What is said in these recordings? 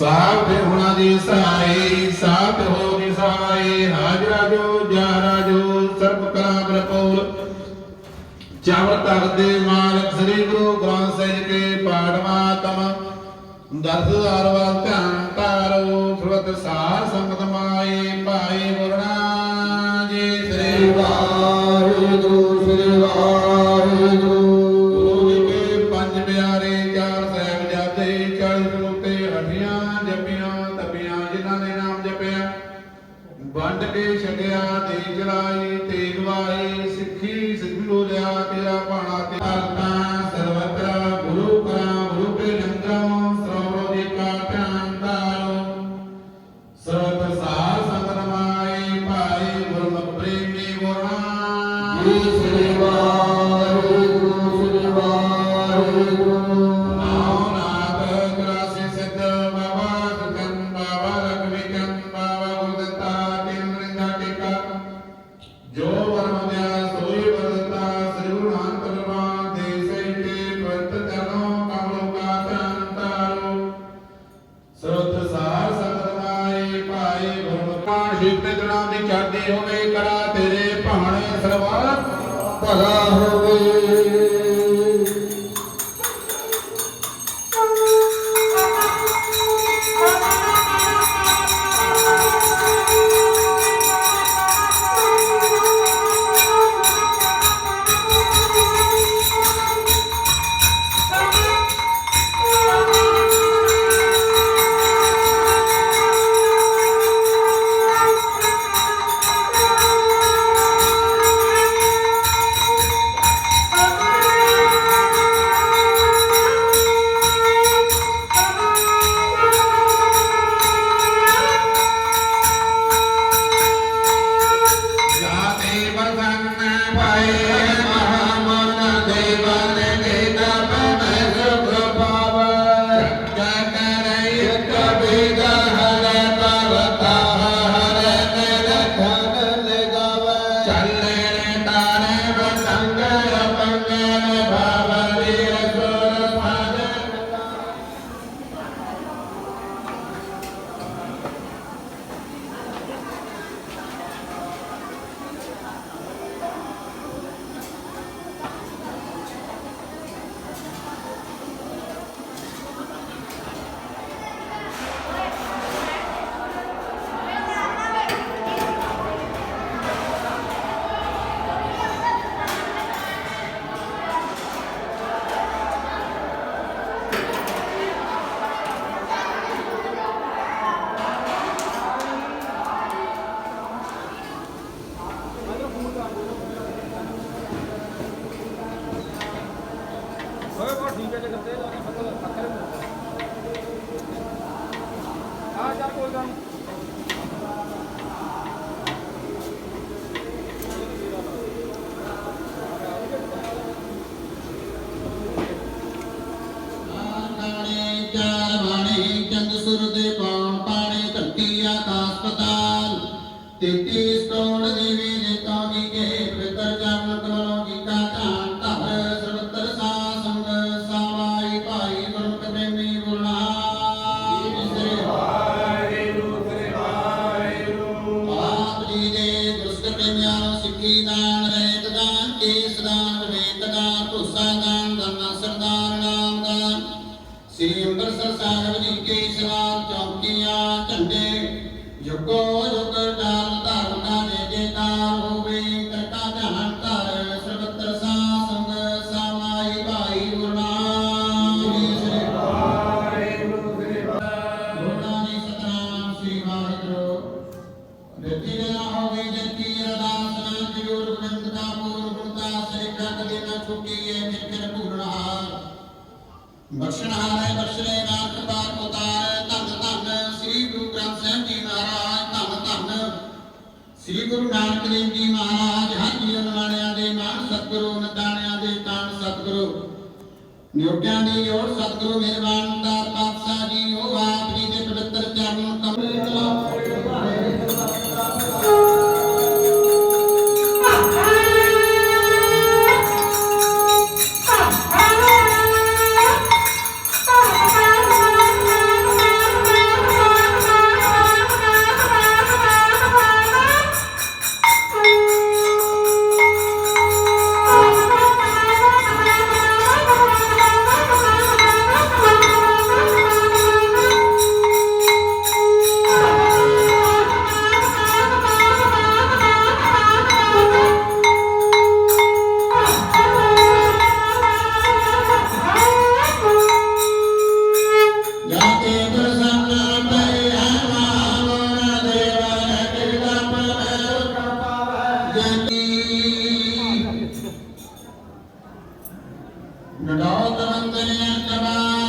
ਸਾਹਿਬ ਤੇ ਹੁਣਾ ਦੀ ਸਹਾਈ ਸਾਹਿਬ ਤੇ ਹੋ ਦੀ ਸਹਾਈ ਹਾਜਰਾ ਜੋ ਜਾਰਾ ਜੋ ਸਰਬ ਕਲਾ ਬਰਪੂਰ ਚਾਵਰ ਤਰ ਦੇ ਮਾਲਕ ਸ੍ਰੀ ਗੁਰੂ ਗ੍ਰੰਥ ਸਾਹਿਬ ਕੇ ਪਾੜਵਾ ਤਮ ਦਰਸ ਹਰ ਵਾਲ ਧਿਆਨ ਤਾਰੋ ਸਰਵਤ ਸਾਰ ਸੰਗਤ ਮਾਏ ਭਾਈ ਗੁਰ ਵੰਡ ਕੇ ਛੱਡਿਆ ਦੇਜ ਰਾਏ ਤੇਗ ਵਾਏ ਜੋ ਵਰਮਦਿਆ ਸੋਏ ਵਰਤਾ ਸ੍ਰੀ ਨਾਨਕ ਕਰਵਾ ਦੇ ਸੈਟੇ ਪਰਤ ਜਨੋ ਕਮਲੋ ਕਾ ਤੰਤਾਰੋ ਸਰਤ ਸਾਰ ਸਤਨਾਏ ਭਾਈ ਬ੍ਰਹਮਾ ਸ਼ਿਵ ਤੇ ਦੀ ਚੜ੍ਹਦੀ ਹੋਵੇ, ਕਰਾ ਤੇਰੇ ਭਾਣੇ ਸਰਵਾ ਭਲਾ ਹੋਵੇ। Yeah. ਸ੍ਰੀ ਅੰਮ੍ਰਿਤਸਰ ਸਾਹਿਬ ਜੀ ਸ੍ਰੀ ਸਾਹਿਬ ਜੀ ਮਹਾਰਾਜ, ਧੰਨ ਧੰਨ। ਸ੍ਰੀ ਗੁਰੂ ਨਾਨਕ ਦੇਵ ਜੀ ਮਹਾਰਾਜ, ਹਰ ਜੀਵਨ ਵਾਲਿਆਂ ਦੇ ਮਾਨ ਸਤਿਗੁਰੂ ਨਦਾਣਿਆਂ ਦੇ ਤਾਣ ਸਤਿਗੁਰੂ। ਨਿਯੋਗਿਆਂ ਦੀ ਓਰ ਸਤਿਗੁਰੂ, ਮਿਹਰਬਾਨ ਦਾ ਪਾਤਸ਼ਾਹ ਜੀ, ਉਹ ਨਡੋਤ ਮੰਦਰਿਆ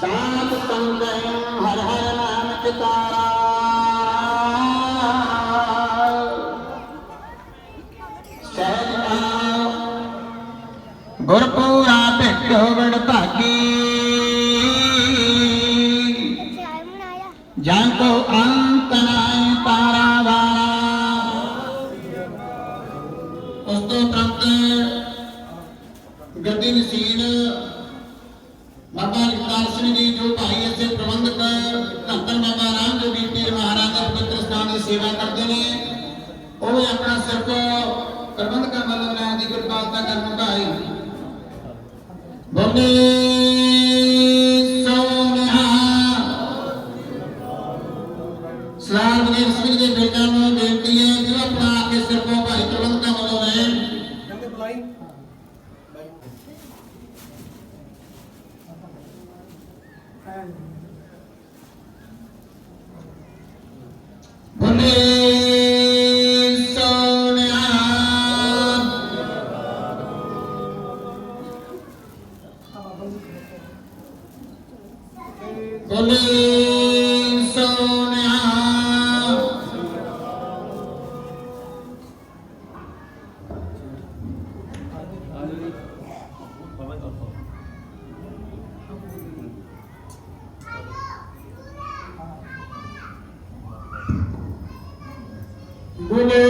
ਜੀ ਸਾਤ ਸੰਗਤ ਹਰ ਹਰ ਨਾਮ ਚਿਤਾਰਾ ਗੁਰਪੂਰਾ ਭਿੱਖੋ ਵਡ ਭਾਗੀ ਜਨ ਕੋ ਅੰਤ ਨਾਇ ਸੇਵਾ ਕਰਦੇ ਨੇ। ਉਹ ਵੀ ਆਪਣਾ ਸਿਰ ਕੋ ਪ੍ਰਬੰਧਕਾਂ ਵੱਲੋਂ ਲੈਣ ਦੀ ਕਿਰਪਾਲਤਾ ਕਰਨ ਭਾਈ ਬੋਲੇ ਸੋਨਿਹਾ ਸਲਾਮ ਦੇ ਸਿੰਘ ਦੇ ਬੇਟਾ ਨੂੰ ਬੇਨਤੀ ਹੈ ਕਿ ਆਪਣਾ ਕੇ ਸਿਰ ਕੋ ਭਾਈ ਪ੍ਰਬੰਧਕਾਂ ਵੱਲੋਂ ਲੈਣ ਕਹਿੰਦੇ ਬੁਲਾਈ Amen. ভুলে